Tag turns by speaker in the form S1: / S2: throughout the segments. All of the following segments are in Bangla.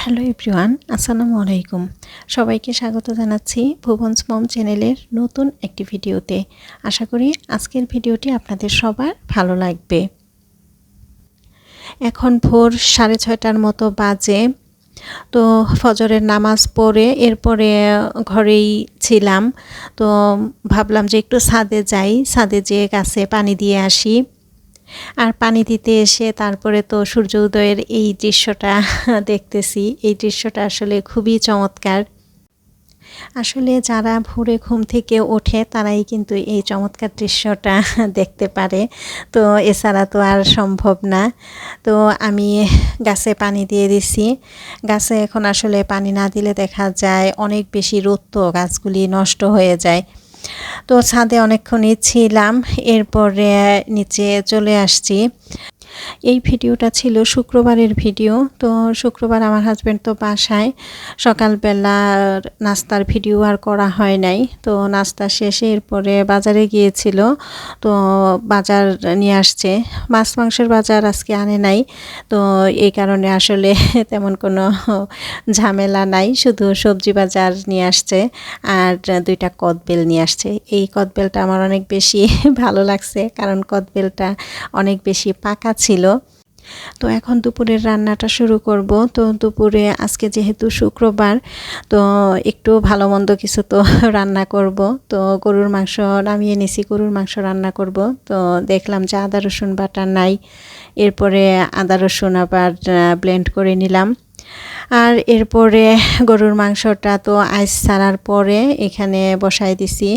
S1: হ্যালো এভরিওয়ান, আসসালামু আলাইকুম। সবাইকে স্বাগত জানাচ্ছি ভুবনস মম চ্যানেলের নতুন একটি ভিডিওতে। আশা করি আজকের ভিডিওটি আপনাদের সবার ভালো লাগবে। এখন ভোর সাড়ে ছয়টার মতো বাজে, তো ফজরের নামাজ পড়ে এরপরে ঘরেই ছিলাম। তো ভাবলাম যে একটু ছাদে যাই, ছাদে যেয়ে গাছে পানি দিয়ে আসি। আর পানি দিতে এসে তারপরে তো সূর্য উদয়ের এই দৃশ্যটা দেখতেছি। এই দৃশ্যটা আসলে খুবই চমৎকার। আসলে যারা ভোরে ঘুম থেকে ওঠে, তারাই কিন্তু এই চমৎকার দৃশ্যটা দেখতে পারে। তো এছাড়া তো আর সম্ভব না। তো আমি গাছে পানি দিয়ে দিছি। গাছে এখন আসলে পানি না দিলে দেখা যায় অনেক বেশি রোদ তো গাছগুলি নষ্ট হয়ে যায়। তো ছাদে অনেকক্ষণই ছিলাম এরপরে নিচে চলে আসছি। এই ভিডিওটা ছিল শুক্রবারের ভিডিও। তো শুক্রবার আমার হাজব্যান্ড তো বাসায়। সকালবেলার নাস্তার ভিডিও আর করা হয় নাই। তো নাস্তা শেষে এরপরে বাজারে গিয়েছিল। তো বাজার নিয়ে আসছে। মাছ মাংসের বাজার আজকে আনে নাই। তো এই কারণে আসলে তেমন কোনো ঝামেলা নাই। শুধু সবজি বাজার নিয়ে আসছে আর দুইটা কদবেল নিয়ে আসছে। এই কদবেলটা আমার অনেক বেশি ভালো লাগছে। কারণ কদবেলটা অনেক বেশি পাকা ছিল। তো এখন দুপুরের রান্নাটা শুরু করব। তো দুপুরে আজকে যেহেতু শুক্রবার, তো একটু ভালো মন্দ কিছু তো রান্না করব। তো গরুর মাংস নামিয়ে নিছি, গরুর মাংস রান্না করব। তো দেখলাম যে আদা রসুন বাটা নাই। এরপরে আদা রসুন আবার ব্লেন্ড করে নিলাম। আর এরপরে গরুর মাংসটা তো আইস ছাড়ার পরে এখানে বসাই দিছি।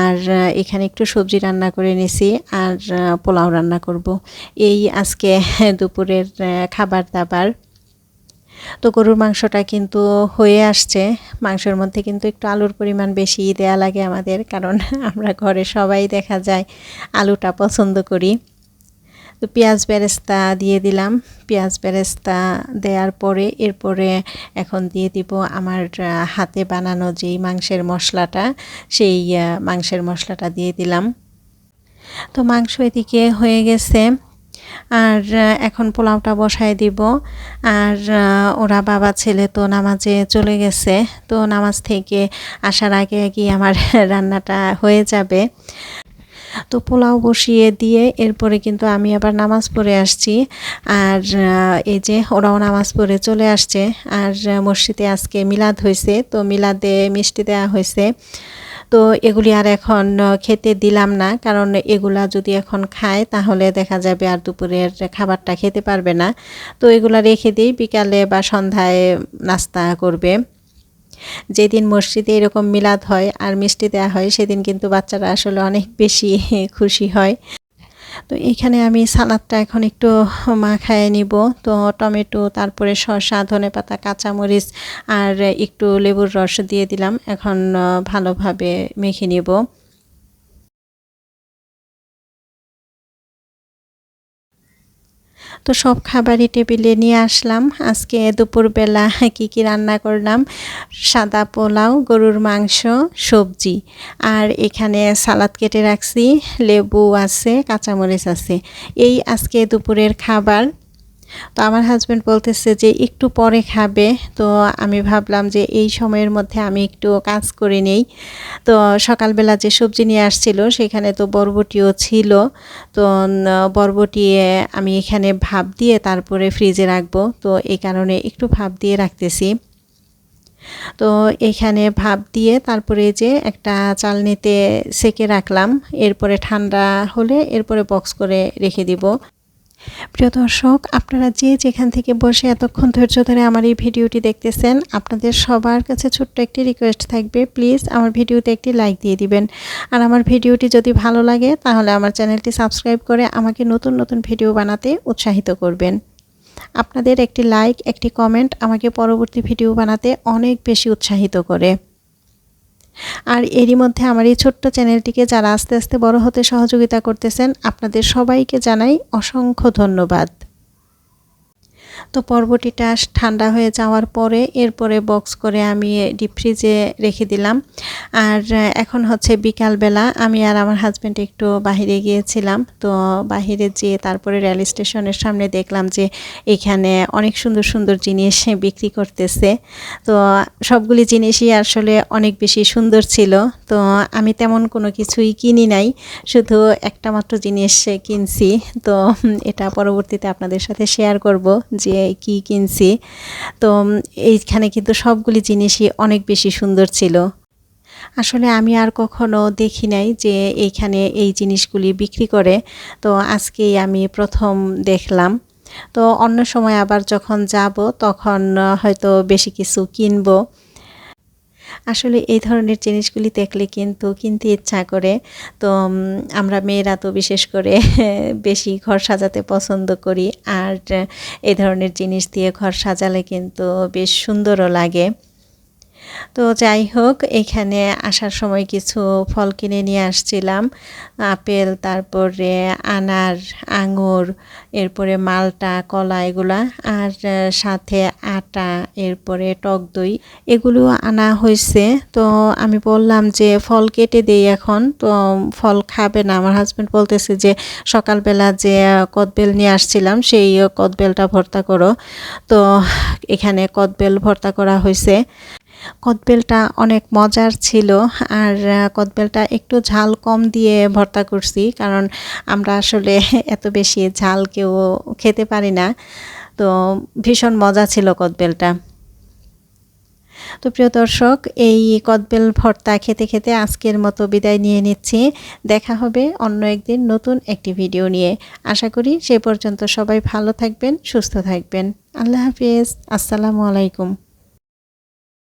S1: আর এখানে একটু সবজি রান্না করে নিছি আর পোলাও রান্না করব। এই আজকে দুপুরের খাবার দাবার। তো গরুর মাংসটা কিন্তু হয়ে আসছে। মাংসের মধ্যে কিন্তু একটু আলুর পরিমাণ বেশি দেয়া লাগে আমাদের, কারণ আমরা ঘরে সবাই দেখা যায় আলুটা পছন্দ করি। তো পেঁয়াজ বেরেস্তা দিয়ে দিলাম। পেঁয়াজ বেরেস্তা দেওয়ার পরে, এরপরে এখন দিয়ে দিব আমার হাতে বানানো যেই মাংসের মশলাটা, সেই মাংসের মশলাটা দিয়ে দিলাম। তো মাংস এদিকে হয়ে গেছে। আর এখন পোলাওটা বসায় দিব। আর ওরা বাবা ছেলে তো নামাজে চলে গেছে। তো নামাজ থেকে আসার আগে আগে আমার রান্নাটা হয়ে যাবে। তো পোলাও বসিয়ে দিয়ে এরপরে কিন্তু আমি আবার নামাজ পড়ে আসছি। আর এই যে ওরাও নামাজ পড়ে চলে আসছে। আর মসজিদে আজকে মিলাদ হয়েছে, তো মিলাদে মিষ্টি দেওয়া হয়েছে। তো এগুলি আর এখন খেতে দিলাম না, কারণ এগুলা যদি এখন খায় তাহলে দেখা যাবে আর দুপুরের খাবারটা খেতে পারবে না। তো এগুলা রেখে দিই, বিকালে বা সন্ধ্যায় নাস্তা করবে। যেদিন মসজিদে এরকম মিলাদ হয় আর মিষ্টি দেওয়া হয়, সেদিন কিন্তু বাচ্চারা আসলে অনেক বেশি খুশি হয়। তো এখানে আমি সালাদটা এখন একটু মাখায় নিব। তো টমেটো, তারপরে শসা, ধনে পাতা, কাঁচামরিচ আর একটু লেবুর রস দিয়ে দিলাম। এখন ভালোভাবে মেখে নিব। তো সব খাবারই টেবিলে নিয়ে আসলাম। আজকে দুপুরবেলা কী কী রান্না করলাম? সাদা পোলাও, গরুর মাংস, সবজি। আর এখানে সালাদ কেটে রাখছি, লেবু আছে, কাঁচামরিচ আছে। এই আজকে দুপুরের খাবার। তো আমার হাজব্যান্ড বলতেছে যে, একটু পরে খাবে। তো আমি ভাবলাম যে, এই সময়ের মধ্যে আমি একটু কাজ করে নেই। তো সকালবেলা যে সবজি নিয়ে আসছিল, সেখানে তো বরবটিও ছিল। তো বরবটি আমি এখানে ভাপ দিয়ে তারপরে ফ্রিজে রাখব। তো এই কারণে একটু ভাপ দিয়ে রাখতেছি। তো এখানে ভাপ দিয়ে তারপরে যে একটা চালনিতে সেকে রাখলাম। এরপরে ঠান্ডা হলে এরপরে বক্স করে রেখে দিব। প্রিয় দর্শক, আপনারা যে যেখান থেকে বসে এতক্ষণ ধৈর্য ধরে আমার এই ভিডিওটি দেখতেছেন, আপনাদের সবার কাছে ছোট্ট একটি রিকোয়েস্ট থাকবে প্লিজ আমার ভিডিওতে একটি লাইক দিয়ে দিবেন। আর আমার ভিডিওটি যদি ভালো লাগে, তাহলে আমার চ্যানেলটি সাবস্ক্রাইব করে আমাকে নতুন নতুন ভিডিও বানাতে উৎসাহিত করবেন। আপনাদের একটি লাইক একটি কমেন্ট আমাকে পরবর্তী ভিডিও বানাতে অনেক বেশি উৎসাহিত করে। আর এরই মধ্যে আমার এই ছোট্ট চ্যানেলটিকে যারা আস্তে আস্তে বড় হতে সহযোগিতা করতেছেন, আপনাদের সবাইকে জানাই অসংখ্য ধন্যবাদ। তো পর্বটিটা ঠান্ডা হয়ে যাওয়ার পরে এরপরে বক্স করে আমি ডিপ ফ্রিজে রেখে দিলাম। আর এখন হচ্ছে বিকালবেলা। আমি আর আমার হাজব্যান্ড একটু বাহিরে গিয়েছিলাম। তো বাহিরে যেয়ে তারপরে রেল স্টেশনের সামনে দেখলাম যে এখানে অনেক সুন্দর সুন্দর জিনিস বিক্রি করতেছে। তো সবগুলি জিনিসই আসলে অনেক বেশি সুন্দর ছিল। তো আমি তেমন কোনো কিছুই কিনি নাই। শুধু একটা মাত্র জিনিস কিনছি। তো এটা পরবর্তীতে আপনাদের সাথে শেয়ার করব যে কি কিনছি। তো এইখানে কিন্তু সবগুলি জিনিসই অনেক বেশি সুন্দর ছিল। আসলে আমি আর কখনো দেখি নাই যে এইখানে এই জিনিসগুলি বিক্রি করে। তো আজকেই আমি প্রথম দেখলাম। তো অন্য সময় আবার যখন যাব, তখন হয়তো বেশি কিছু কিনবো। আসলে এই ধরনের জিনিসগুলি দেখলে কিন্তু, কিনতে ইচ্ছা করে। তো আমরা মেয়েরা তো বিশেষ করে বেশি ঘর সাজাতে পছন্দ করি। আর এই ধরনের জিনিস দিয়ে ঘর সাজালে কিন্তু বেশ সুন্দরও লাগে। তো যাই হোক, এখানে আসার সময় কিছু ফল কিনে নিয়ে আসছিলাম। আপেল, তারপরে আনার আঙুর, এরপরে মালটা, কলা এগুলা, আর সাথে আটা, এরপরে টক দই, এগুলো আনা হয়েছে তো আমি বললাম যে ফল কেটে দেই এখন। তো ফল খাবে না। আমার হাজব্যান্ড বলতেছে যে সকালবেলা যে কদবেল নিয়ে আসছিলাম, সেই কদবেলটা ভর্তা করো। তো এখানে কদবেল ভর্তা করা হয়েছে কদবেলটা অনেক মজার ছিল আর কদবেলটা একটু ঝাল কম দিয়ে ভর্তা করছি কারণ আমরা আসলে এত বেশি ঝাল কেউ খেতে পারি না। তো ভীষণ মজা ছিল কদবেলটা। তো প্রিয় দর্শক, এই কদবেল ভর্তা খেতে খেতে আজকের মতো বিদায় নিয়ে নিচ্ছি। দেখা হবে অন্য একদিন নতুন একটি ভিডিও নিয়ে। আশা করি সে পর্যন্ত সবাই ভালো থাকবেন, সুস্থ থাকবেন। আল্লাহ হাফিজ। আসসালামু আলাইকুম।